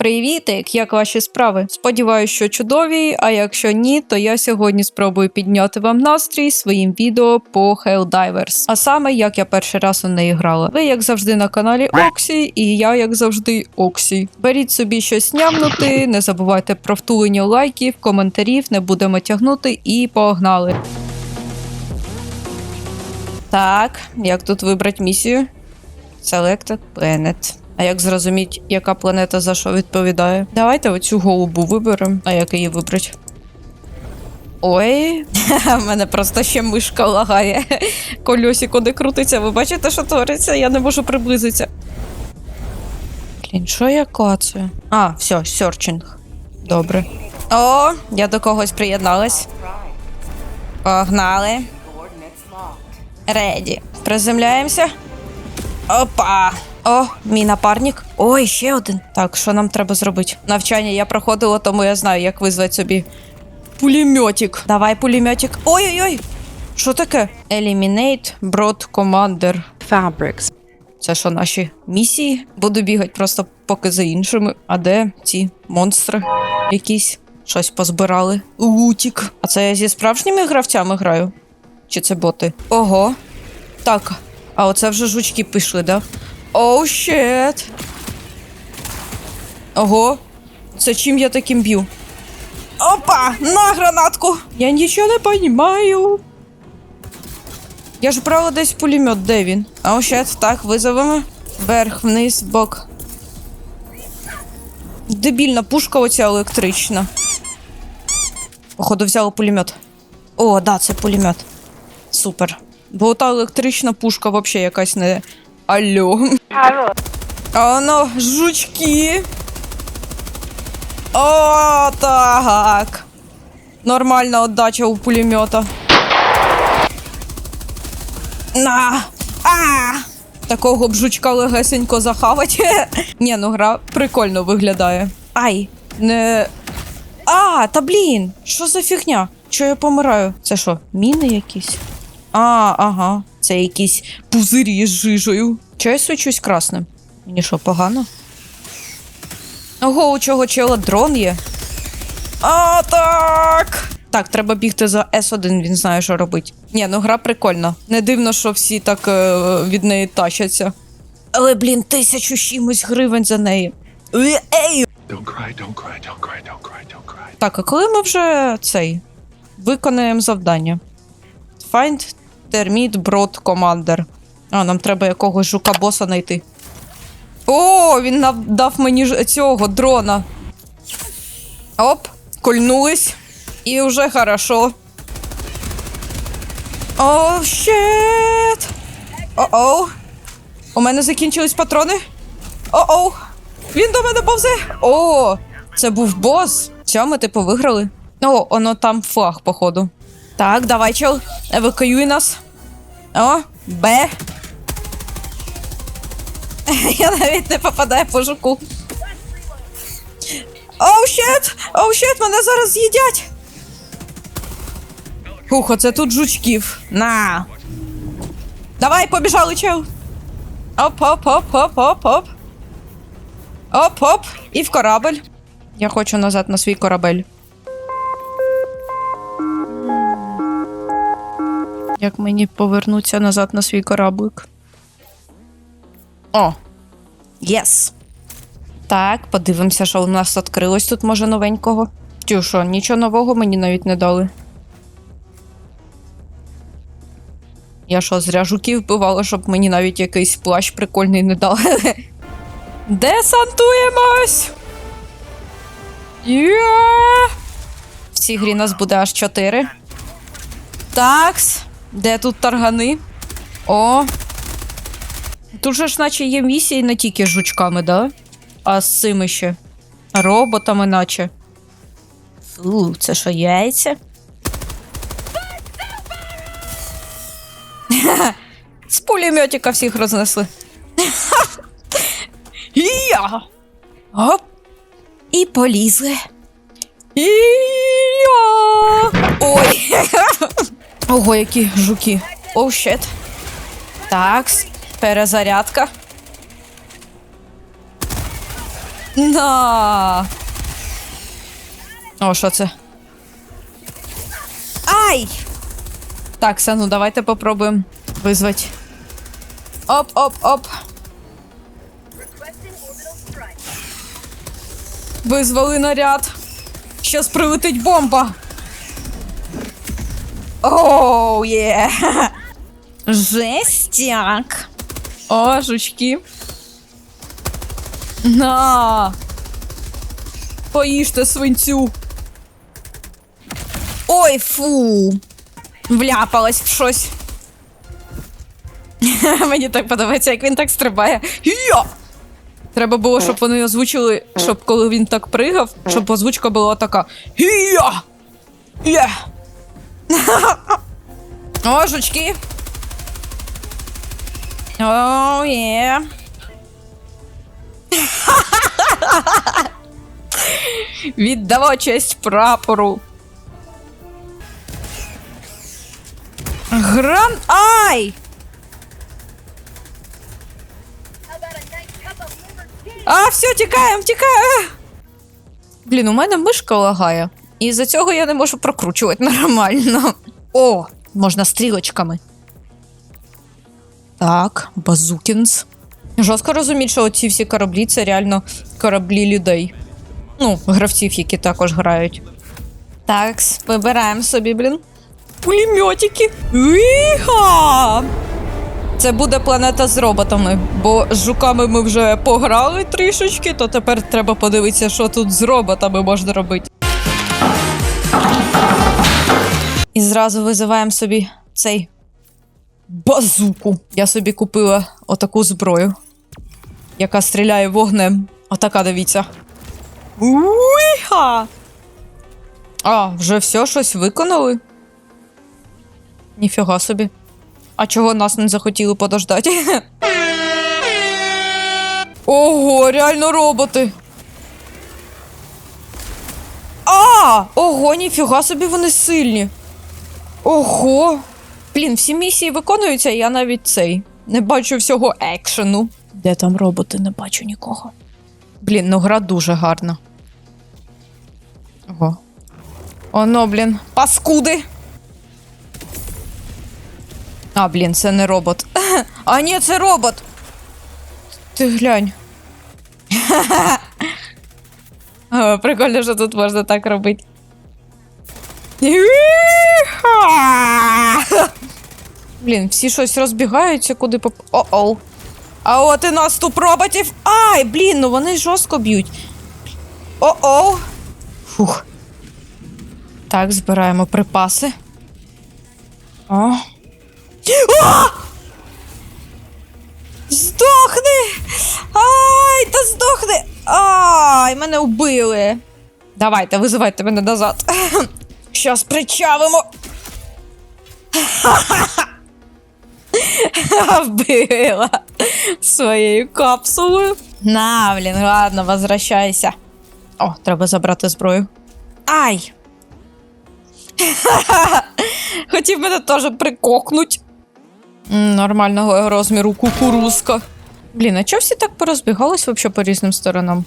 Привітик, як ваші справи? Сподіваюсь, що чудові. А якщо ні, то я сьогодні спробую підняти вам настрій своїм відео по Helldivers. А саме як я перший раз у неї грала. Ви, як завжди, на каналі Оксі, і я, як завжди, Оксі. Беріть собі щось нямнути, не забувайте про втулення лайків, коментарів, не будемо тягнути і погнали. Так, як тут вибрати місію? Selected Planet. А як зрозуміти, яка планета за що відповідає? Давайте оцю голубу виберемо. А як її вибрати? Ой, в мене просто ще мишка лагає. Кольосико не крутиться. Ви бачите, що твориться? Я не можу приблизитися. Блін, що я клацаю? А, все, серчинг. Добре. О, я до когось приєдналась. Погнали. Реді. Приземляємося. Опа! О, мій напарник. Ой, ще один. Так, що нам треба зробити? Навчання я проходила, тому я знаю, як визвати собі пулеметик. Давай, пулеметик. Ой-ой-ой! Що таке? Eliminate Broad Commander. fabrics. Це що, наші місії? Буду бігати просто поки за іншими. А де ці монстри? Якісь щось позбирали. Лутік. А це я зі справжніми гравцями граю? Чи це боти? Ого. Так. А оце вже жучки пішли, да? Оу, щет. Ого. Це чим я таким б'ю? Опа! На гранатку! Я нічого не понімаю. Я ж брала десь пулемет, де він? А щет, так, визовемо. Вверх, вниз, бок. Дебільна пушка оця електрична. Походу, взяла пулемет. О, да, це пулемет. Супер. Бо та електрична пушка взагалі якась не. Алло. А ну, жучки. О, так. Нормальна отдача у пулемета. На! А! Такого б жучка легесенько захавать. Ні, ну гра прикольно виглядає. Ай, не. А, та блін! Що за фігня? Що я помираю? Це що, міни якісь? А, ага. Це якісь пузирі з жижею. Чого я свічусь красним? Мені що, погано? Ого, у чого чела дрон є? А, так! Так, треба бігти за С1, він знає, що робить. Ні, ну гра прикольна. Не дивно, що всі так е, від неї тащаться. Але, блін, тисячу чимось гривень за неї. Е, Ей! Don't cry, don't cry, don't cry, don't cry, don't cry. Так, а коли ми вже цей виконаємо завдання? Find Termite Broad Commander. А, нам треба якогось жука-боса знайти. О, він дав мені цього дрона. Оп, кольнулись. І вже хорошо. О, щет! О-оу. У мене закінчились патрони. О-оу. Він до мене повзе. О, це був бос. Все, ми типу виграли. О, воно там флаг, походу. Так, давай, чел, евакуюй нас. О, Б. Я навіть не попадаю по жуку. Оу, щет! Оу, щет, мене зараз з'їдять. Ух, оце тут жучків. На. Давай, побіжали, чел. Оп, оп, оп, оп, оп, оп. Оп, оп, і в корабель. Я хочу назад на свій корабель. Як мені повернутися назад на свій кораблик? О! Єс! Так, подивимося, що у нас відкрилось тут, може, новенького. Тю, нічого нового мені навіть не дали. Я що, зря жуків вбивала, щоб мені навіть якийсь плащ прикольний не дали. Десантуємось! Є! В цій грі нас буде аж 4. Такс. Де тут таргани? О. Тут же ж наче є місії не тільки з жучками, да? А з цими ще. Роботами, наче. Фу, це що, яйця? З пулеметика всіх рознесли. Я. Оп. І полізли. І Ой. Ого, які жуки. Оу, щет. Такс. Перезарядка. На. О, що це? Ай! Так, Сану, давайте попробуємо визвати. Оп, оп, оп. Визвали наряд. Щас прилетить бомба. Оу, є. Жестяк. О, жучки. На. Поїжте свинцю. Ой, фу. Вляпалась в щось. Мені так подобається, як він так стрибає. Йо! Треба було, щоб вони озвучили, щоб коли він так пригав, щоб озвучка була така. Йо! Є! О, жучки. О, є. Віддамо честь прапору. Гран. Ай! А, все, тікаємо, тікаємо. Блін, у мене мишка лагає. І з-за цього я не можу прокручувати нормально. О, можна стрілочками. Так, базукінс. Жорстко розуміти, що ці всі кораблі це реально кораблі людей. Ну, гравців, які також грають. Так, вибираємо собі, блін. Пулеметики. Іха! Це буде планета з роботами, бо з жуками ми вже пограли трішечки, то тепер треба подивитися, що тут з роботами можна робити. І зразу визиваємо собі цей базуку. Я собі купила отаку зброю, яка стріляє вогнем. Отака, дивіться. Уіха! А, вже все щось виконали? Ніфіга собі. А чого нас не захотіли подождати? Ого, реально роботи. А! Ого, ніфіга собі вони сильні. Ого. Блін, всі місії виконуються, я навіть цей. Не бачу всього екшену. Де там роботи? Не бачу нікого. Блін, ну гра дуже гарна. Ого. Оно, блін, паскуди. А, блін, це не робот. А, ні, це робот. Ти глянь. О, прикольно, що тут можна так робити. Блін, всі щось розбігаються, куди поп. О-оу. А от і наступ роботів. Ай, блін, ну вони жорстко б'ють. О-оу. Фух. Так, збираємо припаси. О. А! Здохни! Ай, та здохни! Ай, мене вбили. Давайте, визивайте мене назад. Щас причавимо. Вбила своєю капсулою. На, блін, ладно, возвращайся. О, треба забрати зброю. Ай! Хотів мене теж прикокнуть. Нормального розміру кукурузка. Блін, а чого всі так порозбігались вообще по різним сторонам?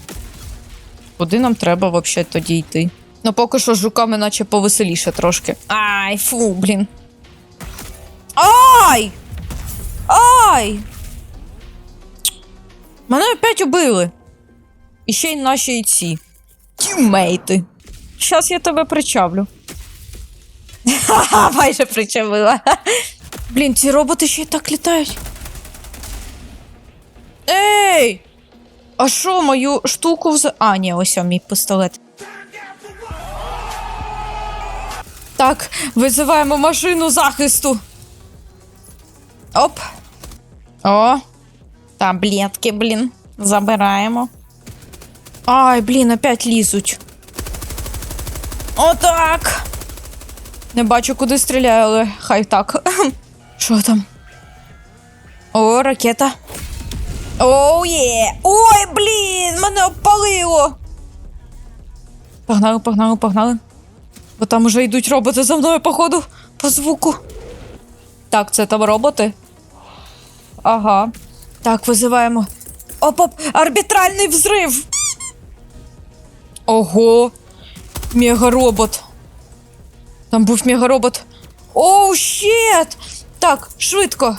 Куди нам треба вообще тоді йти? Ну, поки що з жуками наче повеселіше трошки. Ай, фу, блін. Ай! Ай! Мене опять убили. І ще й наші ці. Тіммейти. Щас я тебе причавлю. Ха-ха, майже причавила. Блін, ці роботи ще й так літають. Ей! А що мою штуку вз... А, ні, ось мій пістолет. Так, визиваємо машину захисту. Оп. О. Таблетки, блін. Забираємо. Ай, блін, опять лізуть. Отак. Не бачу, куди стріляю, але хай так. Що там? О, ракета. Оу є! Ой, блін! Мене обпалило! Погнали, погнали, погнали. Бо там уже йдуть роботи за мною, походу, по звуку. Так, це там роботи. Ага. Так, визиваємо. Оп-оп! Арбітральний взрив! Ого! Мегаробот. Там був мегаробот. Оу, щет! Так, швидко.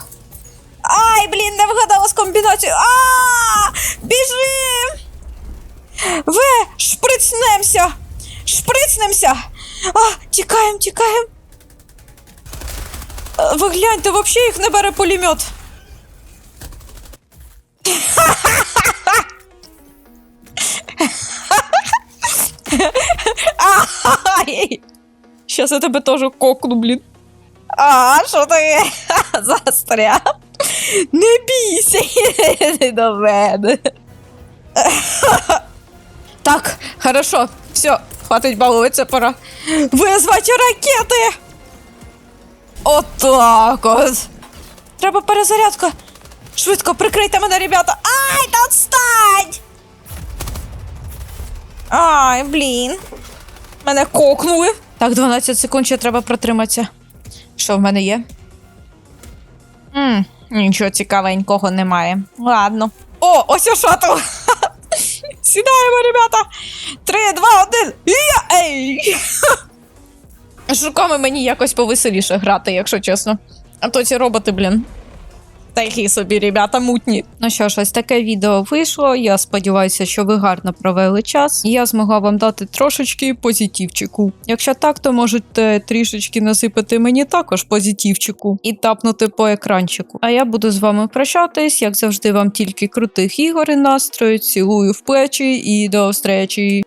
Ай, блін, не вгадала з комбінацією. А! Біжим! Ви шприцнемся! Шприцнемся! А, тікаємо, тікаємо. Е, Ви гляньте, взагалі їх не бере пулемет. Щас я тебе теж кокну, блін. А, що таке? Застряв. Не бійся, до мене. Так, хорошо, все, хватить балуватися, пора. Визвати ракети! Отак от. Треба перезарядка. Швидко прикрийте мене, ребята. Ай, та отстань! Ай, блін. Мене кокнули. Так, 12 секунд ще треба протриматися. Що в мене є? М, нічого цікавенького немає. Ладно. О, ось і шатл. Сідаємо, ребята. Три, два, один. Я! Ей! З мені якось повеселіше грати, якщо чесно. А то ці роботи, блін. Такі собі, ребята, мутні. Ну що ж, ось таке відео вийшло. Я сподіваюся, що ви гарно провели час. І я змогла вам дати трошечки позитивчику. Якщо так, то можете трішечки насипати мені також позитивчику і тапнути по екранчику. А я буду з вами прощатись, як завжди, вам тільки крутих ігор і настрою. Цілую в плечі і до зустрічі.